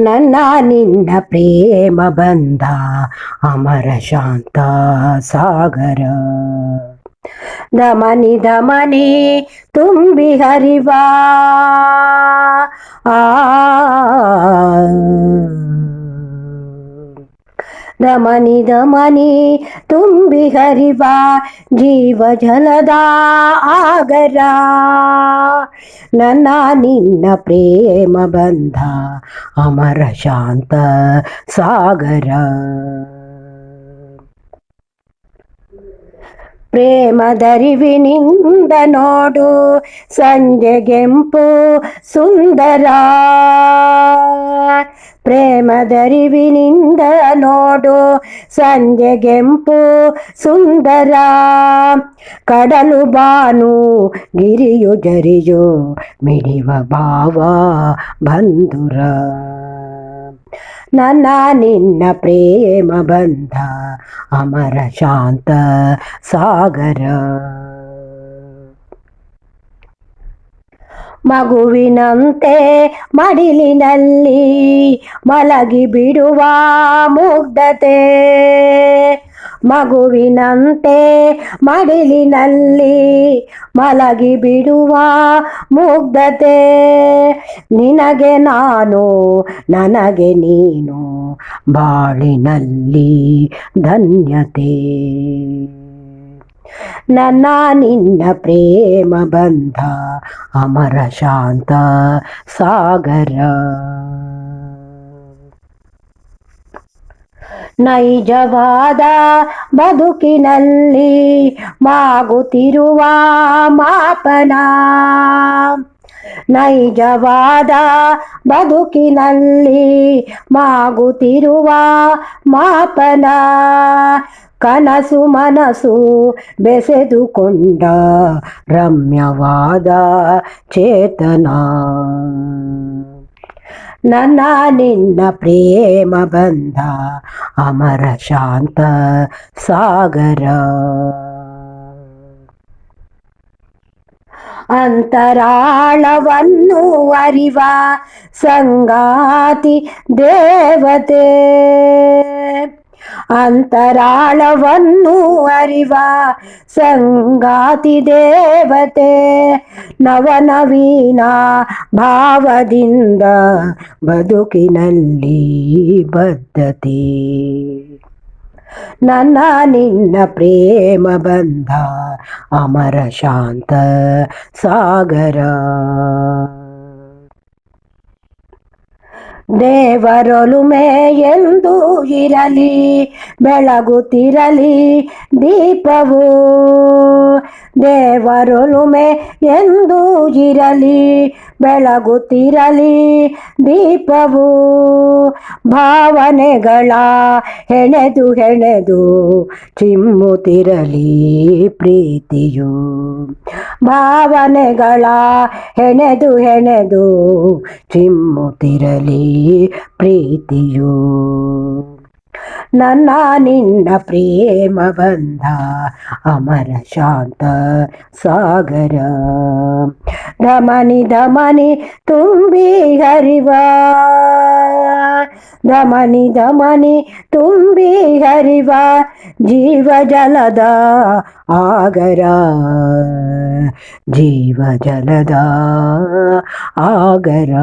ನನ್ನ ನಿನ್ನ ಪ್ರೇಮ ಬಂದ ಅಮರ ಶಾಂತ ಸಾಗರ. ದಮನಿ ದಮನಿ ತುಂಬಿ ಹರಿವಾ. ಆ ದಮನಿ ದಮನಿ ತುಂಬಿ ಹರಿವ ಜೀವ ಜಲದ ಆಗರ. ನನ್ನ ನಿನ್ನ ಪ್ರೇಮ ಬಂಧ ಅಮರ ಶಾಂತ ಸಾಗರ. ಪ್ರೇಮದರಿವಿನಿಂದ ನೋಡು ಸಂಜೆಗೆಂಪು ಸುಂದರ. ಪ್ರೇಮದರಿವಿನಿಂದ ನೋಡು ಸಂಜೆಗೆಂಪು ಸುಂದರ. ಕಡಲು ಬಾನು ಗಿರಿಯು ಜರಿಯು ಮಿಡಿವ ಭಾವ ಬಂಧುರ. ನನ್ನ ನಿನ್ನ ಪ್ರೇಮ ಬಂಧ ಅಮರ ಶಾಂತ ಸಾಗರ. ಮಗುವಿನಂತೆ ಮಡಿಲಿನಲ್ಲಿ ಮಲಗಿ ಬಿಡುವ ಮುಗ್ಧತೆ. ಮಗುವಿನಂತೆ ಮಡಿಲಿನಲ್ಲಿ ಮಲಗಿ ಬಿಡುವ ಮುಗ್ಧತೆ. ನಿನಗೆ ನಾನು, ನನಗೆ ನೀನು ಬಾಳಿನಲ್ಲಿ ಧನ್ಯತೆ. ನನ್ನ ನಿನ್ನ ಪ್ರೇಮ ಬಂಧ ಅಮರ ಶಾಂತ ಸಾಗರ. ನೈಜವಾದ ಬದುಕಿನಲ್ಲಿ ಮಾಗುತ್ತಿರುವ ಮಾಪನ. ನೈಜವಾದ ಬದುಕಿನಲ್ಲಿ ಮಾಗುತ್ತಿರುವ ಮಾಪನ ಕನಸು ಮನಸ್ಸು ಬೆಸೆದುಕೊಂಡ ರಮ್ಯವಾದ ಚೇತನ. ನನ್ನ ನಿನ್ನ ಪ್ರೇಮ ಬಂದ ಅಮರ ಶಾಂತ ಸಾಗರ. ಅಂತರಾಳವನ್ನು ಅರಿವ ಸಂಗಾತಿ ದೇವತೆ. ಅಂತರಾಳವನ್ನು ಅರಿವ ಸಂಗಾತಿ ದೇವತೆ. ನವನವೀನ ಭಾವದಿಂದ ಬದುಕಿನಲ್ಲಿ ಬದ್ಧತೆ. ನನ್ನ ನಿನ್ನ ಪ್ರೇಮ ಬಂಧ ಅಮರ ಶಾಂತ ಸಾಗರ ದೇವರೊಲುಮೆ ಎಂದು ಇರಲಿ ಬೆಳಗುತ್ತಿರಲಿ ದೀಪವು ದೇವರೊಲುಮೆ ಎಂದು ಇರಲಿ ಬೆಳಗುತ್ತಿರಲಿ ದೀಪವು ಭಾವನೆಗಳ ಹೆಣೆದು ಹೆಣೆದು ಚಿಮ್ಮುತ್ತಿರಲಿ ಪ್ರೀತಿಯು. ಭಾವನೆಗಳ ಹೆಣೆದು ಹೆಣೆದು ಚಿಮ್ಮುತ್ತಿರಲಿ ಪ್ರೀತಿಯು. ನನ್ನ ನಿನ್ನ ಪ್ರೇಮ ಬಂಧ ಅಮರ ಶಾಂತ ಸಾಗರ. ದಮನಿ ದಮನಿ ತುಂಬಿ ಹರಿವ ದಮನಿ ದಮನಿ ತುಂಬಿ ಹರಿವ ಜೀವ ಜಲದ ಆಗರ ಜೀವ ಜಲದ ಆಗರ